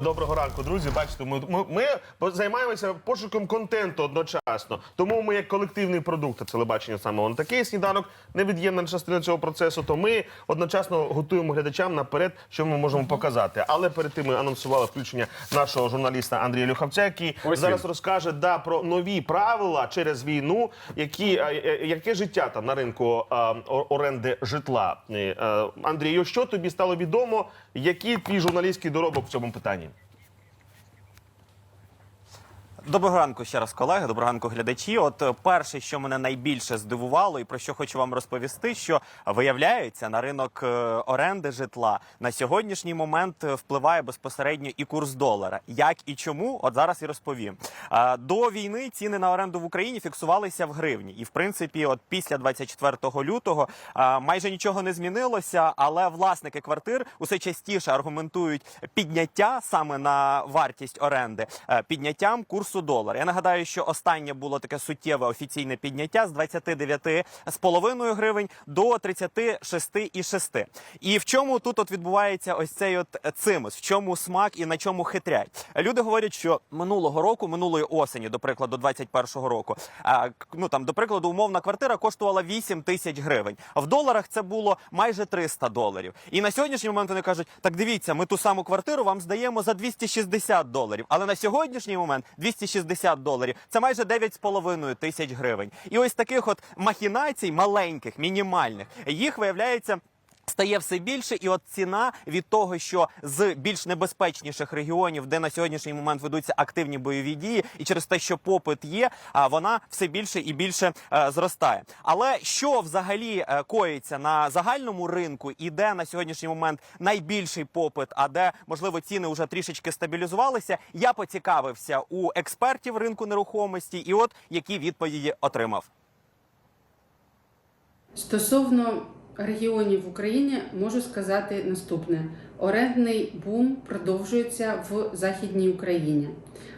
Доброго ранку, друзі. Бачите, ми, ми, ми займаємося пошуком контенту одночасно. Тому ми, як колективний продукт, а телебачення саме он такий сніданок, невід'ємна частина цього процесу. То ми одночасно готуємо глядачам наперед, що ми можемо показати. Але перед тим ми анонсували включення нашого журналіста Андрія Люхавця, який Ось зараз він. розкаже да про нові правила через війну, які е, е, яке життя там на ринку е, о- оренди житла. Е, е, Андрію, що тобі стало відомо? Який твій журналістський доробок в цьому питанні? Доброго ранку ще раз, колеги. Доброго ранку, глядачі. От е, перше, що мене найбільше здивувало, і про що хочу вам розповісти, що виявляється на ринок е, оренди житла на сьогоднішній момент е, впливає безпосередньо і курс долара. Як і чому, от зараз і розповім. До війни ціни на оренду в Україні фіксувалися в гривні, і в принципі, от після 24 лютого майже нічого не змінилося, але власники квартир усе частіше аргументують підняття саме на вартість оренди підняттям курсу долара. Я нагадаю, що останнє було таке суттєве офіційне підняття з 29,5 гривень до 36,6. І в чому тут от відбувається ось цей от цимус, в чому смак і на чому хитрять? Люди говорять, що минулого року, минулої осені, до прикладу, 21-го року, ну там, до прикладу, умовна квартира коштувала 8 тисяч гривень. В доларах це було майже 300 доларів. І на сьогоднішній момент вони кажуть: так дивіться, ми ту саму квартиру вам здаємо за 260 доларів. Але на сьогоднішній момент 260 доларів це майже 9,5 тисяч гривень. І ось таких от махінацій маленьких, мінімальних, їх виявляється. Стає все більше, і от ціна від того, що з більш небезпечніших регіонів, де на сьогоднішній момент ведуться активні бойові дії, і через те, що попит є, вона все більше і більше е, зростає. Але що взагалі е, коїться на загальному ринку, і де на сьогоднішній момент найбільший попит, а де можливо ціни вже трішечки стабілізувалися, я поцікавився у експертів ринку нерухомості, і от які відповіді отримав. Стосовно регіонів в Україні можу сказати наступне: орендний бум продовжується в Західній Україні,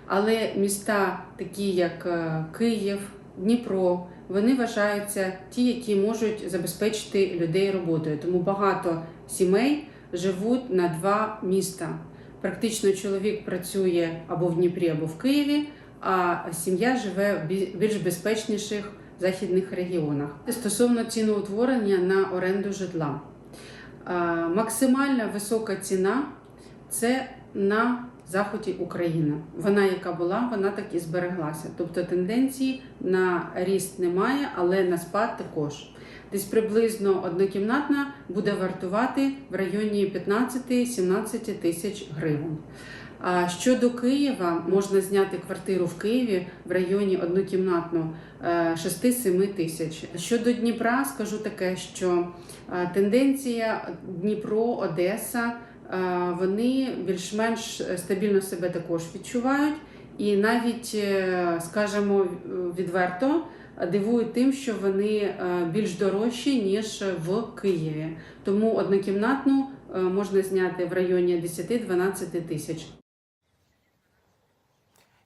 але міста, такі як е, Київ, Дніпро, вони вважаються ті, які можуть забезпечити людей роботою. Тому багато сімей живуть на два міста. Практично чоловік працює або в Дніпрі, або в Києві, а сім'я живе в більш безпечніших західних регіонах. Стосовно ціноутворення на оренду житла. Е, Максимальна висока ціна це на заході України. Вона, яка була, вона так і збереглася. Тобто тенденції на ріст немає, але на спад також. Десь приблизно однокімнатна буде вартувати в районі 15-17 тисяч гривень. А щодо Києва, можна зняти квартиру в Києві в районі однокімнатну е, 6-7 тисяч. Щодо Дніпра, скажу таке, що е, тенденція Дніпро, Одеса, е, вони більш-менш стабільно себе також відчувають. І навіть, е, скажімо відверто, дивують тим, що вони е, більш дорожчі, ніж в Києві. Тому однокімнатну е, можна зняти в районі 10-12 тисяч.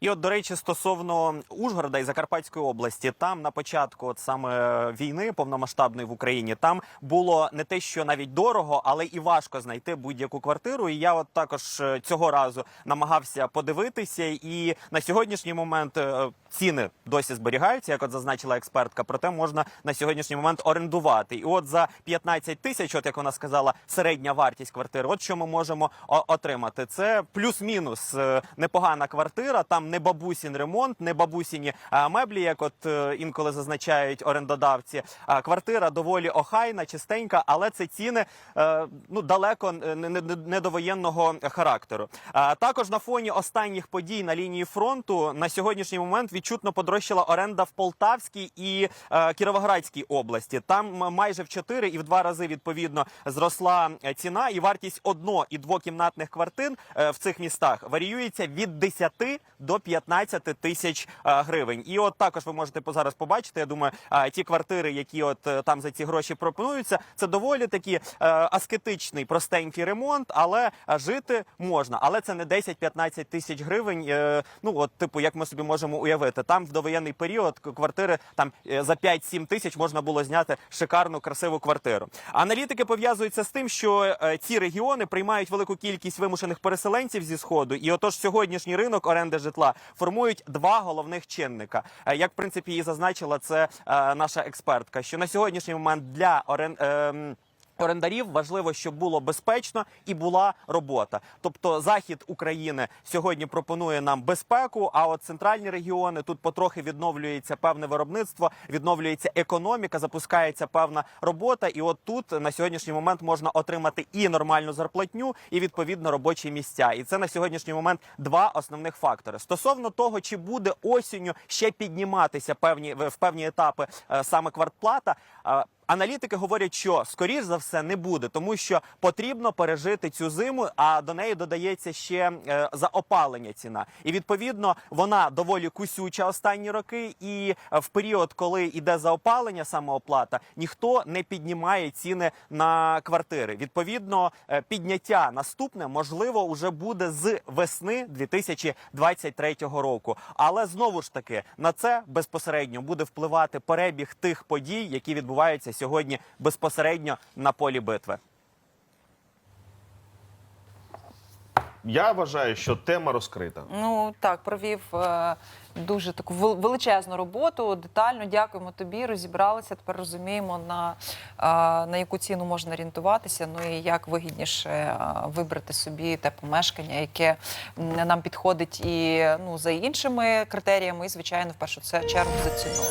І от, до речі, стосовно Ужгорода і Закарпатської області, там на початку, от саме війни повномасштабної в Україні, там було не те, що навіть дорого, але і важко знайти будь-яку квартиру. І я от також е, цього разу намагався подивитися. І на сьогоднішній момент е, ціни досі зберігаються, як от зазначила експертка. Проте можна на сьогоднішній момент орендувати. І от за 15 тисяч, от як вона сказала, середня вартість квартири. От що ми можемо отримати. Це плюс-мінус е, непогана квартира. Там не бабусін ремонт, не бабусіні е, меблі, як от е, інколи зазначають орендодавці. Квартира доволі охайна, чистенька, але це ціни е, ну далеко не, не, до воєнного характеру. Також на фоні останніх подій на лінії фронту на сьогоднішній момент відчутно подорожчала оренда в Полтавській і е, Кіровоградській області. Там майже в 4 і в 2 рази відповідно зросла е, ціна, і вартість одно і двокімнатних квартир е, в цих містах варіюється від 10 до 15 тисяч е, гривень. І от також ви можете зараз побачити. Я думаю, е, ті квартири, які от е, там за ці гроші пропонуються, це доволі такі аскетичний, простенький ремонт, але жити можна. Але це не 10-15 тисяч гривень. Ну от, типу, як ми собі можемо уявити, там в довоєнний період квартири там за 5-7 тисяч можна було зняти шикарну красиву квартиру. Аналітики пов'язуються з тим, що ці регіони приймають велику кількість вимушених переселенців зі сходу, і отож сьогоднішній ринок оренди житла формують два головних чинника. Е, Як в принципі і зазначила це е, наша експертка, що на сьогоднішній момент для орен... Орендарів важливо, щоб було безпечно і була робота. Тобто захід України сьогодні пропонує нам безпеку. А от центральні регіони тут потрохи відновлюється певне виробництво, відновлюється економіка, запускається певна робота. І от тут на сьогоднішній момент можна отримати і нормальну зарплатню, і відповідно робочі місця. І це на сьогоднішній момент два основних фактори. Стосовно того, чи буде осінню ще підніматися певні в певні етапи е, саме квартплата. Аналітики говорять, що скоріш за все не буде, тому що потрібно пережити цю зиму, а до неї додається ще е, за опалення ціна. І відповідно вона доволі кусюча останні роки. І е, в період, коли йде заопалення, самооплата, ніхто не піднімає ціни на квартири. Відповідно, е, підняття наступне можливо уже буде з весни 2023 року. Але знову ж таки на це безпосередньо буде впливати перебіг тих подій, які відбуваються сьогодні безпосередньо на полі битви. Я вважаю, що тема розкрита. Ну так, провів е, дуже таку величезну роботу. Детально дякуємо тобі. Розібралися. Тепер розуміємо на, е, на яку ціну можна орієнтуватися. Ну і як вигідніше е, вибрати собі те помешкання, яке нам підходить і ну за іншими критеріями, і звичайно, в першу чергу за ціною.